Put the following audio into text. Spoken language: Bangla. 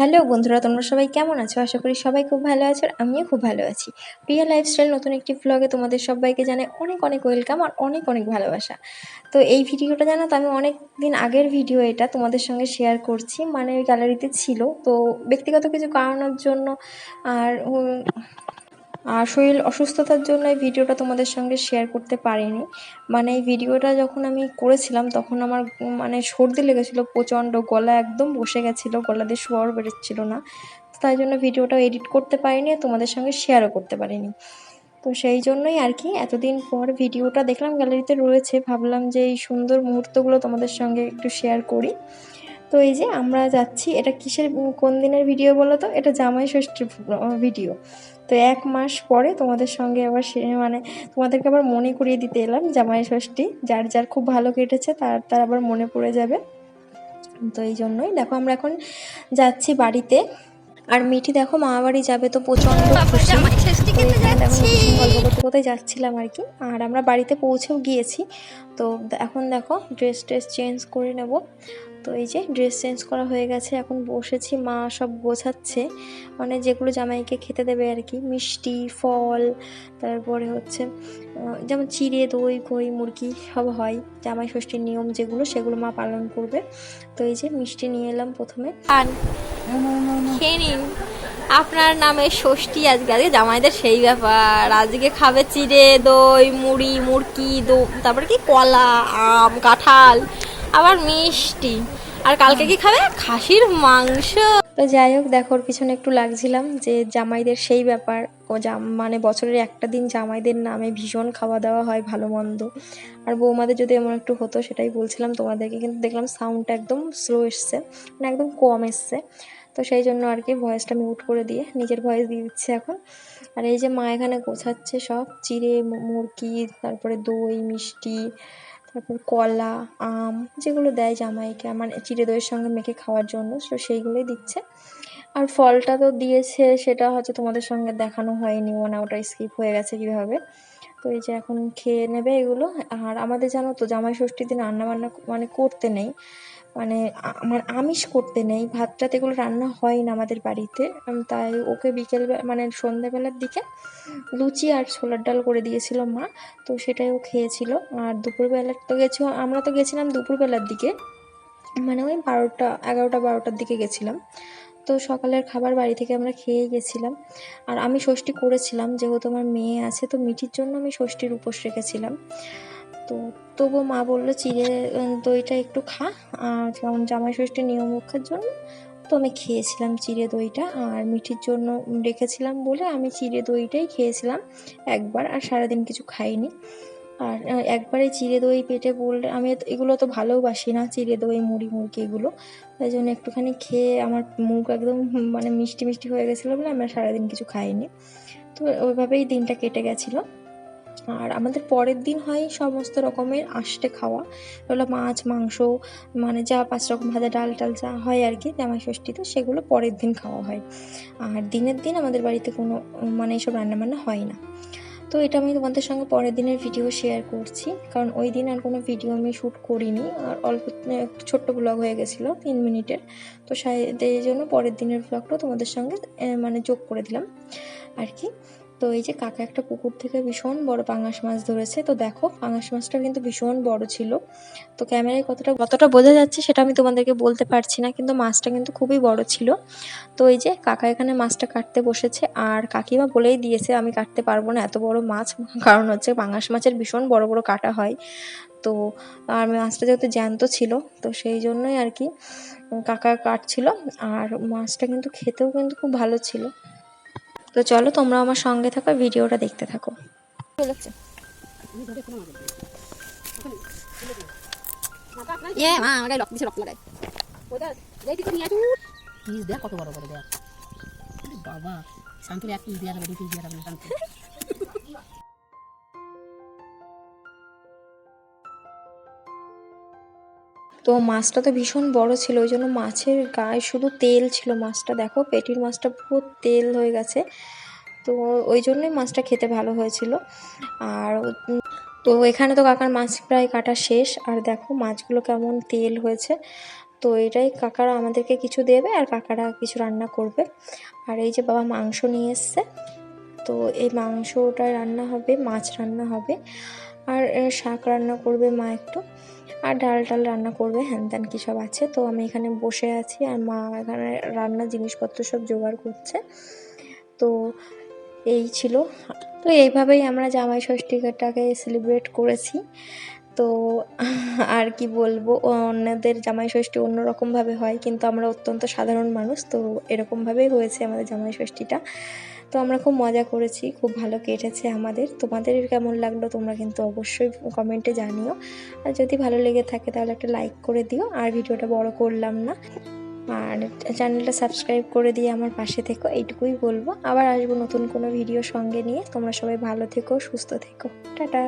হ্যালো বন্ধুরা, তোমরা সবাই কেমন আছো? আশা করি সবাই খুব ভালো আছো আর আমিও খুব ভালো আছি। প্রিয়া লাইফস্টাইল নতুন একটি ব্লগে তোমাদের সবাইকে জানাই অনেক অনেক ওয়েলকাম আর অনেক অনেক ভালোবাসা। তো এই ভিডিওটা জানো তো, আমি অনেক দিন আগের ভিডিও এটা তোমাদের সঙ্গে শেয়ার করছি। মানে ওই গ্যালারিতে ছিল। তো ব্যক্তিগত কিছু কারণের জন্য আর আর শরীর অসুস্থতার জন্য এই ভিডিওটা তোমাদের সঙ্গে শেয়ার করতে পারিনি। মানে এই ভিডিওটা যখন আমি করেছিলাম, তখন আমার মানে সর্দি লেগেছিলো প্রচণ্ড, গলা একদম বসে গেছিল, গলা দিয়ে স্বর বেরোচ্ছিল না। তাই জন্য ভিডিওটা এডিট করতে পারিনি আর তোমাদের সঙ্গে শেয়ারও করতে পারিনি। তো সেই জন্যই আর কি, এতদিন পর ভিডিওটা দেখলাম গ্যালারিতে রয়েছে। ভাবলাম যে এই সুন্দর মুহূর্তগুলো তোমাদের সঙ্গে একটু শেয়ার করি। তো এই যে আমরা যাচ্ছি এটা কিসের কোন দিনের ভিডিও বলো তো? এটা জামাই ষষ্ঠীর ভিডিও তো এক মাস পরে তোমাদের সঙ্গে আবার সে মানে তোমাদেরকে আবার মনে করিয়ে দিতে এলাম জামাই ষষ্ঠী। যার যার খুব ভালো কেটেছে তার তার আবার মনে পড়ে যাবে। তো এই জন্যই। দেখো আমরা এখন যাচ্ছি বাড়িতে। আর মিঠি দেখো মামা বাড়ি যাবে তো করতে করতে যাচ্ছিলাম আর কি। আর আমরা বাড়িতে পৌঁছেও গিয়েছি। তো এখন দেখো ড্রেস ট্রেস চেঞ্জ করে নেব। তো এই যে ড্রেস চেঞ্জ করা হয়ে গেছে, এখন বসেছি, মা সব গোছাচ্ছে। মানে যেগুলো জামাইকে খেতে দেবে আর কি, মিষ্টি, ফল, তারপরে হচ্ছে যেমন চিড়ে, দই খই মুরগি সব হয়, জামাই ষষ্ঠীর নিয়ম যেগুলো, সেগুলো মা পালন করবে। তো এই যে মিষ্টি নিয়ে এলাম প্রথমে। খেয়ে আপনার নামে ষষ্ঠী আজকে আজকে জামাইদের সেই ব্যাপার। আজকে খাবে চিড়ে, দই, মুড়ি মুরকি দো, তারপরে কি কলা, আম, কাঁঠাল আবার মিষ্টি। আর কালকে কি খাবে? খাসির মাংস। তো যাই হোক, দেখো, ওর পিছনে একটু লাগছিলাম যে জামাইদের সেই ব্যাপার। ও জাম মানে বছরের একটা দিন জামাইদের নামে ভীষণ খাওয়া দাওয়া হয়, ভালো মন্দ। আর বৌমাদের যদি এমন একটু হতো, সেটাই বলছিলাম তোমাদেরকে। কিন্তু দেখলাম সাউন্ডটা একদম স্লো এসছে মানে একদম কম এসছে। তো সেই জন্য আর কি ভয়েসটা মিউট করে দিয়ে নিজের ভয়েস দিয়ে দিচ্ছে এখন। আর এই যে মা এখানে গোছাচ্ছে সব, চিড়ে মুরগি, তারপরে দই, মিষ্টি তারপর কলা, আম যেগুলো দেয় জামাইকে মানে চিড়ে দইয়ের সঙ্গে মেখে খাওয়ার জন্য, তো সেইগুলোই দিচ্ছে। আর ফলটা তো দিয়েছে, সেটা হচ্ছে তোমাদের সঙ্গে দেখানো হয়নি মানে ওটা স্কিপ হয়ে গেছে কীভাবে। তো এই যে এখন খেয়ে নেবে এগুলো। আর আমাদের জানো তো, জামাই ষষ্ঠীর দিন রান্নাবান্না মানে করতে নেই। মানে আমার আমিষ করতে নেই ভাত টাত এগুলো রান্না হয় না আমাদের বাড়িতে। তাই ওকে বিকেল মানে সন্ধ্যাবেলার দিকে লুচি আর ছোলার ডাল করে দিয়েছিল মা, তো সেটাই ও খেয়েছিল। আর দুপুরবেলা তো গেছি, আমরা তো গেছিলাম দুপুরবেলার দিকে। মানে ওই বারোটা, এগারোটা, বারোটার দিকে গেছিলাম। তো সকালের খাবার বাড়ি থেকে আমরা খেয়ে গেছিলাম। আর আমি ষষ্ঠী করেছিলাম, যেহেতু আমার মেয়ে আছে, তো মিঠির জন্য আমি ষষ্ঠীর উপোস রেখেছিলাম। তো তবুও মা বলল, চিড়ে দইটা একটু খা, আর যেমন জামাই ষষ্ঠীর নিয়ম রক্ষার জন্য তো আমি খেয়েছিলাম চিড়ে দইটা, আর মিঠির জন্য রেখেছিলাম বলে আমি চিড়ে দইটাই খেয়েছিলাম একবার, আর সারাদিন কিছু খাইনি। আর একবারে চিড়ে দই পেটে বললে, আমি এগুলো তো ভালোবাসি না, চিড়ে দই, মুড়ি, মুরগি এগুলো। তাই জন্য একটুখানি খেয়ে আমার মুখ একদম মানে মিষ্টি মিষ্টি হয়ে গেছিল বলে আমরা সারাদিন কিছু খাইনি। তো ওইভাবেই দিনটা কেটে গেছিল। আর আমাদের পরের দিন হয় সমস্ত রকমের আষ্টে খাওয়া। এগুলো মাছ, মাংস মানে যা পাঁচ রকম ভাজা, ডাল টাল যা হয় আর কি, জামাই ষষ্ঠীতে সেগুলো পরের দিন খাওয়া হয়। আর দিনের দিন আমাদের বাড়িতে কোনো মানে এইসব রান্নাবান্না হয় না। তো এটা আমি তোমাদের সঙ্গে পরের দিনের ভিডিও শেয়ার করছি। কারণ ওই দিন আর কোনো ভিডিও আমি শ্যুট করিনি। আর অল্প ছোট্ট ব্লগ হয়ে গেছিল, তিন মিনিটের। তো সেই জন্য পরের দিনের ব্লগটাও তোমাদের সঙ্গে মানে যোগ করে দিলাম। আর কি। তো এই যে কাকা একটা পুকুর থেকে ভীষণ বড় পাঙাশ মাছ ধরেছে, তো দেখো পাঙাশ মাছটা কিন্তু ভীষণ বড় ছিল। তো ক্যামেরায় কতটা কতটা বোঝা যাচ্ছে সেটা আমি তোমাদেরকে বলতে পারছি না, কিন্তু মাছটা কিন্তু খুবই বড় ছিল। তো এই যে কাকা এখানে মাছটা কাটতে বসেছে, আর কাকিমা বলেই দিয়েছে আমি কাটতে পারব না, এত বড় মাছ, কারণ হচ্ছে পাঙাশ মাছের ভীষণ বড় বড় কাটা হয়। তো আর মাছটা যেহেতু জ্যান্ত ছিল, তো সেই জন্যই আর কি কাকা কাটছিল, আর মাছটা কিন্তু খেতেও কিন্তু খুব ভালো ছিল। তো চলো তোমরা আমার সঙ্গে থাকো ভিডিওটা দেখতে থাকো। ইয়ে মা পিস দেখ কত বড় বড় দেখ। বাবা শান্তুর এক পিস দেওয়া যাবে দু পিস দেওয়া যাবে না শান্তু তো মাছটা তো ভীষণ বড় ছিল, ওই জন্য মাছের গায়ে শুধু তেল ছিল মাছটা। দেখো, পেটির মাছটা পুরো তেল হয়ে গেছে। তো ওই জন্যই মাছটা খেতে ভালো হয়েছিল। আর তো এখানে তো কাকার মাছ প্রায় কাটা শেষ। আর দেখো, মাছগুলো কেমন তেল হয়েছে। তো এটাই কাকারা আমাদেরকে কিছু দেবে, আর কাকারা কিছু রান্না করবে। আর এই যে বাবা মাংস নিয়ে এসছে। তো এই মাংসটা রান্না হবে, মাছ রান্না হবে। আর শাক রান্না করবে মা একটু। আর ডাল টাল রান্না করবে, হ্যান ত্যান কী সব আছে। তো আমি এখানে বসে আছি আর মা এখানে রান্না জিনিসপত্র সব জোগাড় করছে। তো এই ছিল। তো এইভাবেই আমরা জামাই ষষ্ঠীটাকে সেলিব্রেট করেছি। তো আর কি বলব? অন্যদের জামাই ষষ্ঠী অন্যরকমভাবে হয়, কিন্তু আমরা অত্যন্ত সাধারণ মানুষ, তো এরকমভাবেই হয়েছে আমাদের জামাই ষষ্ঠীটা। তো আমরা খুব মজা করেছি, খুব ভালো কেটেছে আমাদের। তোমাদের কেমন লাগল তোমরা কিন্তু অবশ্যই কমেন্টে জানিও। আর যদি ভালো লেগে থাকে তাহলে একটা লাইক করে দিও, আর ভিডিওটা বড় করলাম না। আর চ্যানেলটা সাবস্ক্রাইব করে দিয়ে আমার পাশে থেকো, এইটুকুই বলব। আবার আসব নতুন কোনো ভিডিও সঙ্গে নিয়ে। তোমরা সবাই ভালো থেকো, সুস্থ থেকো। টাটা!